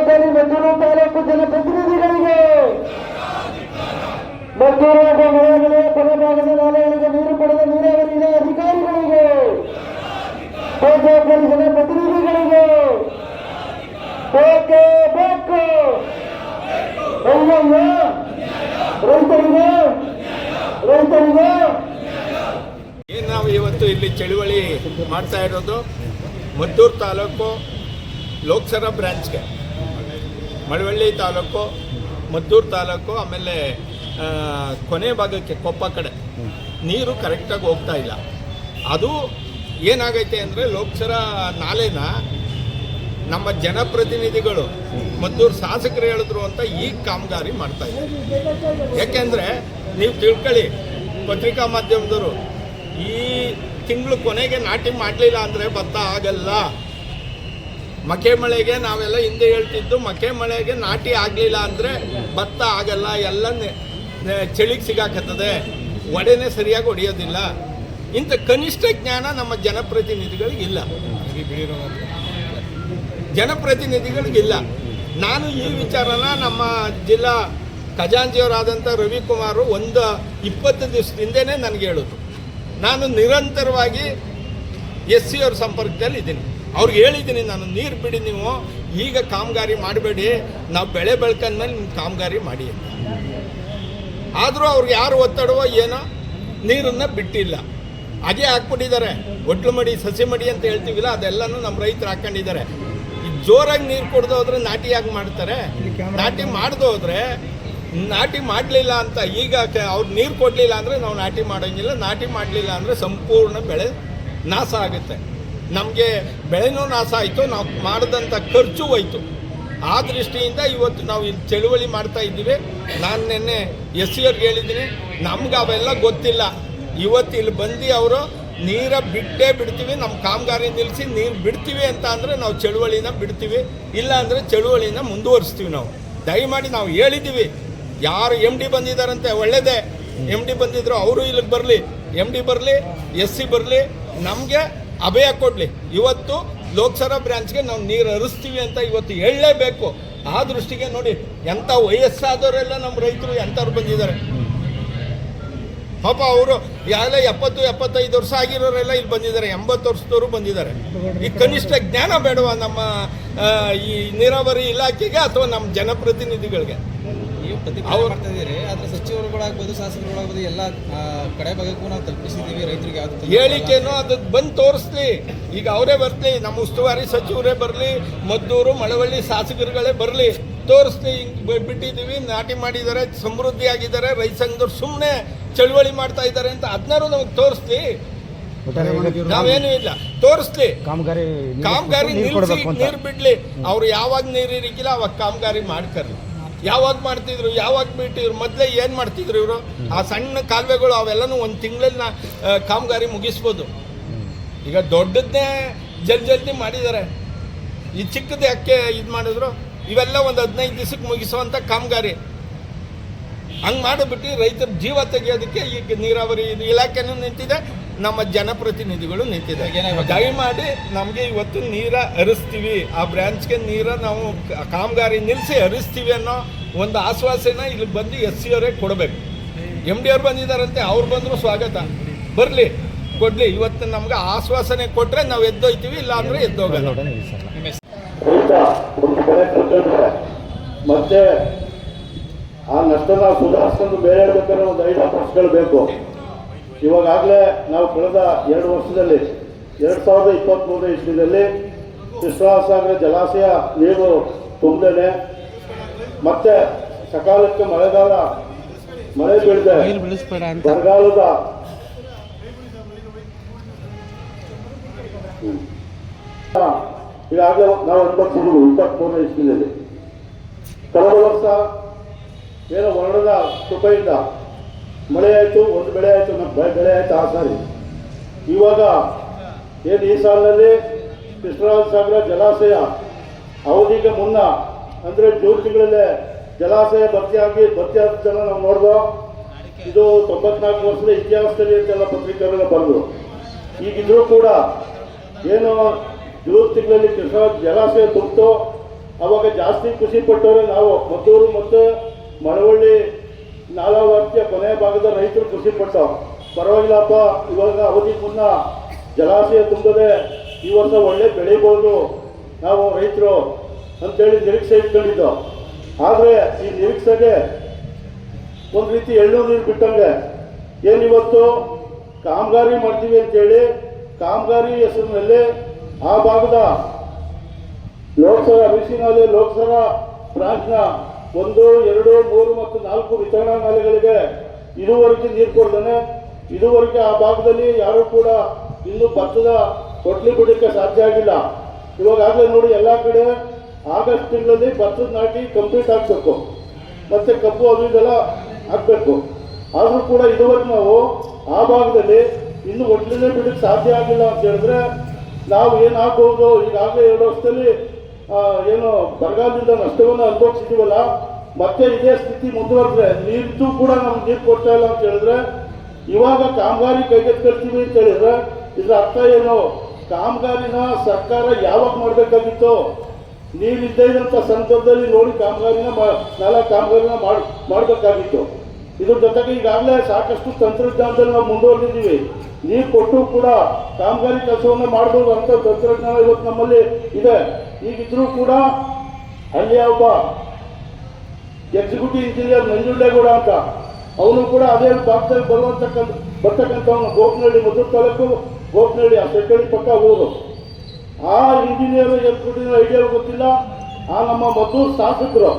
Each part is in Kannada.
ಬೇಜವಾಬ್ದಾರಿ ಮದ್ದೂರು ತಾಲೂಕು ಜನಪ್ರತಿನಿಧಿಗಳಿಗೆ ಮದ್ದೂರು ಹಾಗೂ ಕೊನೆಭಾಗದ ಕೊನೆ ಭಾಗದ ನಾಲೆಗಳಿಗೆ ನೀರು ಪಡೆದ ನೀರಾವರಿ ಅಧಿಕಾರಿಗಳಿಗೆ ಬೇಜವಾಬ್ದಾರಿ ಜನಪ್ರತಿನಿಧಿಗಳಿಗೆ ಬೇಕೇ. ಬೇಕು ನಾವು ಇವತ್ತು ಇಲ್ಲಿ ಚಳುವಳಿ ಮಾಡ್ತಾ ಇರೋದು? ಮದ್ದೂರು ತಾಲೂಕು ಲೋಕಸಭಾ ಬ್ರಾಂಚ್ಗೆ. ಮಳವಳ್ಳಿ ತಾಲೂಕು, ಮದ್ದೂರು ತಾಲೂಕು, ಆಮೇಲೆ ಕೊನೆ ಭಾಗಕ್ಕೆ ಕೊಪ್ಪ ಕಡೆ. ನೀರು ಕರೆಕ್ಟಾಗಿ ಹೋಗ್ತಾ ಇಲ್ಲ. ಅದು ಏನಾಗೈತೆ ಅಂದರೆ ಲೋಕಸರ ನಾಲೆನ ನಮ್ಮ ಜನಪ್ರತಿನಿಧಿಗಳು ಮದ್ದೂರು ಶಾಸಕರು ಹೇಳಿದ್ರು ಅಂತ ಈ ಕಾಮಗಾರಿ ಮಾಡ್ತಾ ಇದ್ದಾರೆ. ಯಾಕೆಂದರೆ ನೀವು ತಿಳ್ಕೊಳ್ಳಿ, ಪತ್ರಿಕಾ ಮಾಧ್ಯಮದವರು ಈ ತಿಂಗಳು ಕೊನೆಗೆ ನಾಟಿ ಮಾಡಲಿಲ್ಲ ಅಂದರೆ ಭತ್ತ ಆಗಲ್ಲ. ಮಕೆ ಮಳೆಗೆ ನಾವೆಲ್ಲ ಹಿಂದೆ ಹೇಳ್ತಿದ್ದು ಮಕೆ ಮಳೆಗೆ ನಾಟಿ ಆಗಲಿಲ್ಲ ಅಂದರೆ ಭತ್ತ ಆಗಲ್ಲ, ಎಲ್ಲ ಚಳಿಗೆ ಸಿಗಾಕತ್ತದೆ. ಒಡೆನೆ ಸರಿಯಾಗಿ ಹೊಡೆಯೋದಿಲ್ಲ ಇಂಥ ಕನಿಷ್ಠ ಜ್ಞಾನ ನಮ್ಮ ಜನಪ್ರತಿನಿಧಿಗಳಿಗಿಲ್ಲ. ಜನಪ್ರತಿನಿಧಿಗಳಿಗಿಲ್ಲ. ನಾನು ಈ ವಿಚಾರನ ನಮ್ಮ ಜಿಲ್ಲಾ ಖಜಾಂಜಿಯವರಾದಂಥ ರವಿಕುಮಾರು ಒಂದು ಇಪ್ಪತ್ತು ದಿವಸದಿಂದನೇ ನನಗೆ ಹೇಳೋದು. ನಾನು ನಿರಂತರವಾಗಿ ಎಸ್ ಸಿ ಅವ್ರ ಸಂಪರ್ಕದಲ್ಲಿ ಇದ್ದೀನಿ ಅವ್ರಿಗೆ ಹೇಳಿದ್ದೀನಿ, ನಾನು ನೀರು ಬಿಡಿ ನೀವು, ಈಗ ಕಾಮಗಾರಿ ಮಾಡಬೇಡಿ, ನಾವು ಬೆಳೆ ಬೆಳ್ಕೊಂಡ್ಮೇಲೆ ನಿಮ್ಮ ಕಾಮಗಾರಿ ಮಾಡಿ ಆದರೂ ಅವ್ರಿಗೆ ಯಾರು ಒತ್ತಡವೋ ಏನೋ, ನೀರನ್ನು ಬಿಟ್ಟಿಲ್ಲ. ಅದೇ ಹಾಕ್ಬಿಟ್ಟಿದ್ದಾರೆ. ಒಟ್ಲು ಮಡಿ ಸಸಿ ಮಡಿ ಅಂತ ಹೇಳ್ತೀವಿಲ್ಲ, ಅದೆಲ್ಲನೂ ನಮ್ಮ ರೈತರು ಹಾಕೊಂಡಿದ್ದಾರೆ ಈ ಜೋರಾಗಿ ನೀರು ಕೊಡ್ದು ಹೋದ್ರೆ ನಾಟಿ ಯಾಕೆ ಮಾಡ್ತಾರೆ. ನಾಟಿ ಮಾಡ್ದು ಹೋದ್ರೆ ನಾಟಿ ಮಾಡಲಿಲ್ಲ ಅಂತ ಈಗ ಅವ್ರು ನೀರು ಕೊಡಲಿಲ್ಲ ಅಂದರೆ ನಾವು ನಾಟಿ ಮಾಡೋಂಗಿಲ್ಲ. ನಾಟಿ ಮಾಡಲಿಲ್ಲ ಅಂದರೆ ಸಂಪೂರ್ಣ ಬೆಳೆ ನಾಶ ಆಗುತ್ತೆ. ನಮಗೆ ಬೆಳೆನೂ ನಾಶ ಆಯಿತು, ನಾವು ಮಾಡಿದಂಥ ಖರ್ಚು ಹೋಯ್ತು. ಆ ದೃಷ್ಟಿಯಿಂದ ಇವತ್ತು ನಾವು ಇಲ್ಲಿ ಚಳುವಳಿ ಮಾಡ್ತಾ ಇದ್ದೀವಿ. ನಾನು ನಿನ್ನೆ ಎಸ್ ಸಿ ಅವ್ರಿಗೆ ಹೇಳಿದ್ದೀನಿ, ನಮ್ಗೆ ಅವೆಲ್ಲ ಗೊತ್ತಿಲ್ಲ. ಇವತ್ತು ಇಲ್ಲಿ ಬಂದು ಅವರು ನೀರ ಬಿಟ್ಟೇ ಬಿಡ್ತೀವಿ, ನಮ್ಮ ಕಾಮಗಾರಿ ನಿಲ್ಲಿಸಿ ನೀರು ಬಿಡ್ತೀವಿ ಅಂತ ಅಂದರೆ ನಾವು ಚಳುವಳಿನ ಬಿಡ್ತೀವಿ, ಇಲ್ಲ ಅಂದರೆ ಚಳುವಳಿನ ಮುಂದುವರಿಸ್ತೀವಿ ನಾವು. ದಯಮಾಡಿ ನಾವು ಹೇಳಿದ್ದೀವಿ, ಯಾರು ಎಂ ಡಿ ಬಂದಿದ್ದಾರಂತೆ ಒಳ್ಳೆಯದೇ ಎಂ ಡಿ ಬಂದಿದ್ರು, ಅವರು ಇಲ್ಲಿಗೆ ಬರಲಿ ಎಂ ಡಿ ಬರಲಿ, ಎಸ್ ಸಿ ಬರಲಿ, ನಮಗೆ ಅಭಯ ಕೊಡಲಿ. ಇವತ್ತು ಲೋಕಸಭಾ ಬ್ರಾಂಚ್ಗೆ ನಾವು ನೀರು ಹರಿಸ್ತೀವಿ ಅಂತ ಇವತ್ತು ಹೇಳಲೇಬೇಕು. ಆ ದೃಷ್ಟಿಗೆ ನೋಡಿ, ಎಂಥ ವಯಸ್ಸಾದವರೆಲ್ಲ ನಮ್ಮ ರೈತರು ಎಂಥವ್ರು ಬಂದಿದ್ದಾರೆ. ಪಾಪ ಅವರು ಯಾವ ಎಪ್ಪತ್ತು, ಎಪ್ಪತ್ತೈದು ವರ್ಷ ಆಗಿರೋರೆಲ್ಲ ಇಲ್ಲಿ ಬಂದಿದ್ದಾರೆ, ಎಂಬತ್ತು ವರ್ಷದವರು ಬಂದಿದ್ದಾರೆ. ಈ ಕನಿಷ್ಠ ಜ್ಞಾನ ಬೇಡವಾ ನಮ್ಮ ಈ ನೀರಾವರಿ ಇಲಾಖೆಗೆ ಅಥವಾ ನಮ್ಮ ಜನಪ್ರತಿನಿಧಿಗಳಿಗೆ? ಪ್ರತಿಭಟನೆ ಅವ್ರು- ಮಾಡ್ತಾ ಇದ್ದೀರಿ ಆದ್ರೆ ಸಚಿವರುಗಳಾಗ್ಬೋದು ಶಾಸಕರುಗಳಾಗ್ಬೋದು ಎಲ್ಲ ಕಡೆ ಭಾಗಕ್ಕೂ ನಾವು ತಲುಪಿಸಿದ್ದೀವಿ ರೈತರಿಗೆ ಯಾವ್ದು ಹೇಳಿಕೆನೋ ಅದು ಬಂದು ತೋರಿಸ್ಲಿ. ಈಗ ಅವರೇ ಬರಲಿ ನಮ್ಮ ಉಸ್ತುವಾರಿ ಸಚಿವರೇ ಬರಲಿ ಮದ್ದೂರು ಮಳವಳ್ಳಿ ಶಾಸಕರುಗಳೇ ಬರಲಿ ತೋರಿಸ್ಲಿ ಹಿಂಗ್ ಬಿಟ್ಟಿದ್ದೀವಿ ನಾಟಿ ಮಾಡಿದ್ದಾರೆ ಸಮೃದ್ಧಿ ಆಗಿದ್ದಾರೆ ರೈತ ಸಂಘದವ್ರು ಸುಮ್ಮನೆ ಚಳುವಳಿ ಮಾಡ್ತಾ ಇದ್ದಾರೆ ಅಂತ ಅದನ್ನಾರು ನಮಗೆ ತೋರಿಸ್ಲಿ. ನಾವೇನು ಇಲ್ಲ. ತೋರಿಸ್ಲಿ. ಕಾಮಗಾರಿ ಕಾಮಗಾರಿ ನೀರು ಬಿಡ್ಲಿ. ಅವ್ರು ಯಾವಾಗ ನೀರು ಇರಿಕಿಲ್ಲ ಅವಾಗ ಕಾಮಗಾರಿ ಮಾಡ್ಕರ್ಲಿ. ಯಾವಾಗ ಮಾಡ್ತಿದ್ರು, ಯಾವಾಗ ಬಿಟ್ಟಿದ್ರು ಮೊದಲೇ ಏನು ಮಾಡ್ತಿದ್ರು ಇವರು? ಆ ಸಣ್ಣ ಕಾಲುವೆಗಳು ಅವೆಲ್ಲನೂ ಒಂದು ತಿಂಗಳಲ್ಲಿ ಕಾಮಗಾರಿ ಮುಗಿಸ್ಬೋದು. ಈಗ ದೊಡ್ಡದನ್ನೇ ಜಲ್ದಿ ಜಲ್ದಿ ಮಾಡಿದ್ದಾರೆ ಈ ಚಿಕ್ಕದು ಯಾಕೆ ಇದು ಮಾಡಿದ್ರು? ಇವೆಲ್ಲ ಒಂದು ಹದಿನೈದು ದಿವಸಕ್ಕೆ ಮುಗಿಸುವಂಥ ಕಾಮಗಾರಿ. ಹಂಗೆ ಮಾಡಿಬಿಟ್ಟು ರೈತರ ಜೀವ ತೆಗೆಯೋದಕ್ಕೆ ಈಗ ನೀರಾವರಿ ಇಲಾಖೆನೂ ನಿಂತಿದೆ, ನಮ್ಮ ಜನಪ್ರತಿನಿಧಿಗಳು ನಿಂತಿದೆ? ದಯಮಾಡಿ ನಮಗೆ ಇವತ್ತು ನೀರ ಹರಿಸ್ತೀವಿ. ಆ ಬ್ರಾಂಚ್ಗೆ ನೀರ ನಾವು ಕಾಮಗಾರಿ ನಿಲ್ಲಿಸಿ ಹರಿಸ್ತೀವಿ ಅನ್ನೋ ಒಂದು ಆಶ್ವಾಸನ ಇಲ್ಲಿ ಬಂದು ಎಸ್ ಸಿ ಅವರೇ ಕೊಡಬೇಕು. ಎಂ ಡಿ ಅವ್ರು ಬಂದಿದ್ದಾರಂತೆ, ಅವ್ರು ಬಂದರೂ ಸ್ವಾಗತ. ಬರಲಿ, ಕೊಡಲಿ, ಇವತ್ತು ನಮ್ಗೆ ಆಶ್ವಾಸನೆ ಕೊಟ್ಟರೆ ನಾವು ಎದ್ದೋಯ್ತೀವಿ ಇಲ್ಲ ಅಂದರೆ ಎದ್ದೋಗಲ್ಲ ಮತ್ತೆ ಆ ನಷ್ಟನ ಸುಧಾರಿಸ್ಕೊಂಡು ಬೇರೆ ಬೇಕಾದ್ರೆ ಒಂದು ಐದು ವರ್ಷಗಳು ಬೇಕು. ನಾವು ಕಳೆದ ಎರಡು ವರ್ಷದಲ್ಲಿ, ಎರಡು ಸಾವಿರದ ಇಪ್ಪತ್ತ್ಮೂರನೇ ಇಸ್ವಿದಲ್ಲಿ ಕೃಷ್ಣಸಾಗರ ಜಲಾಶಯ ನೀರು ತುಂಬದೇನೆ ಮತ್ತೆ ಸಕಾಲಕ್ಕೆ ಮಳೆಗಾಲ, ಮಳೆ ಬೀಳದೆ, ಬರಗಾಲದ ಈಗಾಗಲೇ ನಾವು ಅನುಭವಿಸಿದ್ದೀವಿ ಇಪ್ಪತ್ತ್ಮೂರನೇ ಇಸ್ವಿನಲ್ಲಿ. ಕಳೆದ ವರ್ಷ ಏನೋ ವರ್ಣದ ಕೃಪೆಯಿಂದ ಮಳೆ ಆಯಿತು, ಒಂದು ಬೆಳೆ ಆಯಿತು ನಮ್ಮ ಬೆಳೆ ಆಯಿತು, ಆ ಸಾರಿ. ಇವಾಗ ಏನು ಈ ಸಾಲಿನಲ್ಲಿ ಕೃಷ್ಣರಾಜ ಸಾಗರ, ಜಲಾಶಯ, ಅವಧಿಗೆ ಮುನ್ನ ಅಂದರೆ ಜೂನ್ ತಿಂಗಳಲ್ಲೇ ಜಲಾಶಯ ಭರ್ತಿಯಾಗಿ ಭರ್ತಿಯಾದ ಜನ ನಾವು ನೋಡ್ದೋ, ಇದು ತೊಂಬತ್ನಾಲ್ಕು ವರ್ಷದ ಇತಿಹಾಸದಲ್ಲಿ ಅಂತೆಲ್ಲ ಪತ್ರಿಕೆಗಳೆಲ್ಲ ಬರೆದು ಈಗಿದ್ರೂ ಕೂಡ ಏನು ಜೂನ್ ತಿಂಗಳಲ್ಲಿ ಕೃಷ್ಣ ಜಲಾಶಯ ತುಂಬಿತು, ಅವಾಗ ಜಾಸ್ತಿ ಖುಷಿ ಪಟ್ಟವ್ರೆ ನಾವು, ಮದ್ದೂರು ಮತ್ತು ಮಳವಳ್ಳಿ ನಾಲಾ ವ್ಯಾಪ್ತಿಯ ಕೊನೆಯ ಭಾಗದ ರೈತರು ಖುಷಿ ಪಟ್ಟು ಪರವಾಗಿಲ್ಲಪ್ಪ, ಇವಾಗ ಅವಧಿ ಮುನ್ನ ಜಲಾಶಯ ತುಂಬದೆ ಈ ವರ್ಷ ಒಳ್ಳೆ ಬೆಳಿಬೋದು ನಾವು ರೈತರು ಅಂತೇಳಿ ನಿರೀಕ್ಷೆ ಇಟ್ಕೊಂಡಿದ್ದು. ಆದರೆ ಈ ನಿರೀಕ್ಷೆಗೆ ಒಂದು ರೀತಿ ಎಳ್ಳು ನೀರು ಬಿಟ್ಟಂಗೆ ಏನಿವತ್ತು ಕಾಮಗಾರಿ ಮಾಡ್ತೀವಿ ಅಂತೇಳಿ ಕಾಮಗಾರಿ ಹೆಸರಿನಲ್ಲಿ ಆ ಭಾಗದ ಲೋಕಸಭಾ ಬಿಸಿನಾಲೆ ಲೋಕಸಭಾ ಬ್ರಾಂಚ್ನ ಒಂದು, ಎರಡು, ಮೂರು ಮತ್ತು ನಾಲ್ಕು ವಿತರಣಾ ನಾಲೆಗಳಿಗೆ ಇದುವರೆಗೆ ನೀರು ಕೊಡ್ತಾನೆ ಇದುವರೆಗೆ ಆ ಭಾಗದಲ್ಲಿ ಯಾರೂ ಕೂಡ ಇನ್ನೂ ಭತ್ತದ ಕೊಟ್ಲಿ ಬಿಡಕ್ಕೆ ಸಾಧ್ಯ ಆಗಿಲ್ಲ. ಇವಾಗಾಗಲೇ ನೋಡಿ ಎಲ್ಲ ಕಡೆ ಆಗಸ್ಟ್ ತಿಂಗಳಲ್ಲಿ ಭತ್ತದ ನಾಟಿ ಕಂಪ್ಲೀಟ್ ಆಗ್ಬೇಕು. ಮತ್ತೆ ಕಬ್ಬು ಅದು ಇದೆಲ್ಲ ಹಾಕಬೇಕು. ಆದರೂ ಕೂಡ ಇದುವರೆಗೆ ನಾವು ಆ ಭಾಗದಲ್ಲಿ ಇನ್ನು ಒಟ್ಲೇ ಬಿಡಕ್ಕೆ ಸಾಧ್ಯ ಆಗಿಲ್ಲ ಅಂತ ಹೇಳಿದ್ರೆ ನಾವು ಏನಾಗ್ಬೋದು ಈಗಾಗಲೇ ಎರಡು ವರ್ಷದಲ್ಲಿ ಏನು ಬರಗಾಲದಿಂದ ನಷ್ಟವನ್ನು ಅನುಭವಿಸಿದೀವಲ್ಲ, ಮತ್ತೆ ಇದೇ ಸ್ಥಿತಿ ಮುಂದುವರೆದ್ರೆ ನೀರಿದ್ದು ಕೂಡ ನಮ್ಗೆ ನೀರು ಕೊಡ್ತಾ ಇಲ್ಲ ಅಂತ ಹೇಳಿದ್ರೆ, ಇವಾಗ ಕಾಮಗಾರಿ ಕೈಗೆತ್ಕೊಳ್ತೀವಿ ಅಂತ ಹೇಳಿದ್ರೆ, ಇದರ ಅರ್ಥ ಏನು? ಕಾಮಗಾರಿನ ಸರ್ಕಾರ ಯಾವಾಗ ಮಾಡಬೇಕಾಗಿತ್ತು? ನೀರಿದ್ದೇ ಇದ್ದಂಥ ಸಂದರ್ಭದಲ್ಲಿ ನೋಡಿ ಕಾಮಗಾರಿನ ನಾಲ್ಕು ಕಾಮಗಾರಿನ ಮಾಡ್, ಮಾಡಬೇಕಾಗಿತ್ತು. ಇದ್ರ ಜೊತೆಗೆ ಈಗಾಗಲೇ ಸಾಕಷ್ಟು ತಂತ್ರಜ್ಞಾನದಲ್ಲಿ ನಾವು ಮುಂದುವರೆದಿದ್ದೀವಿ. ನೀರು ಕೊಟ್ಟು ಕೂಡ ಕಾಮಗಾರಿ ಕೆಲಸವನ್ನು ಮಾಡಬಹುದು ಅಂತ ತಂತ್ರಜ್ಞಾನ ಇವತ್ತು ನಮ್ಮಲ್ಲಿ ಇದೆ. ಈಗಿದ್ರೂ ಕೂಡ ಅಲ್ಲಿ ಒಬ್ಬ ಎಕ್ಸಿಕ್ಯೂಟಿವ್ ಇಂಜಿನಿಯರ್ ನಂಜುಂಡೇಗೌಡ ಅಂತ, ಅವನು ಕೂಡ ಅದೇ ಭಾಗದಲ್ಲಿ ಬರುವಂತಕ್ಕಂಥ, ಬರ್ತಕ್ಕಂಥವನು ಗೋಪನಹಳ್ಳಿ ಮಧುರ ತಾಲೂಕು ಗೋಪನಹಳ್ಳಿ ಆ ಸೆಟ್ಟಳ್ಳಿ ಪಕ್ಕ ಊರು ಆ ಇಂಜಿನಿಯರ್ ಎಕ್ಸಿಕ್ಯೂಟಿವ್ ಐಡಿಯಾ ಗೊತ್ತಿಲ್ಲ. ಆ ನಮ್ಮ ಮದ್ದೂರು ಶಾಸಕರು,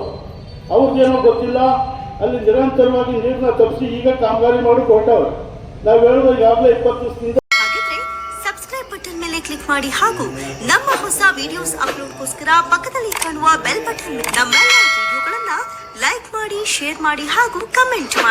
ಅವ್ರಿಗೇನೋ ಗೊತ್ತಿಲ್ಲ. ಅಲ್ಲಿ ನಿರಂತರವಾಗಿ ನೀರನ್ನ ತಪ್ಪಿಸಿ ಈಗ ಕಾಮಗಾರಿ ಮಾಡಿ ಕೊಟ್ಟವ್ರು. ನಾವು ಹೇಳೋದು ಈಗಾಗಲೇ ಇಪ್ಪತ್ತು ಸಬ್ಸ್ಕ್ರೈಬ್ ಬಟನ್ ಮೇಲೆ ಕ್ಲಿಕ್ ಮಾಡಿ ಹಾಗೂ ನಮ್ಮ ಹೊಸ ವಿಡಿಯೋಸ್ ಅಪ್ಲೋಡ್ಗೋಸ್ಕರ ಪಕ್ಕದಲ್ಲಿ ಕಾಣುವ ಬೆಲ್ ಬಟನ್ ನಮ್ಮೆಲ್ಲ ವಿಡಿಯೋಗಳನ್ನ ಲೈಕ್ ಮಾಡಿ ಶೇರ್ ಮಾಡಿ ಹಾಗೂ ಕಮೆಂಟ್ ಮಾಡಿ.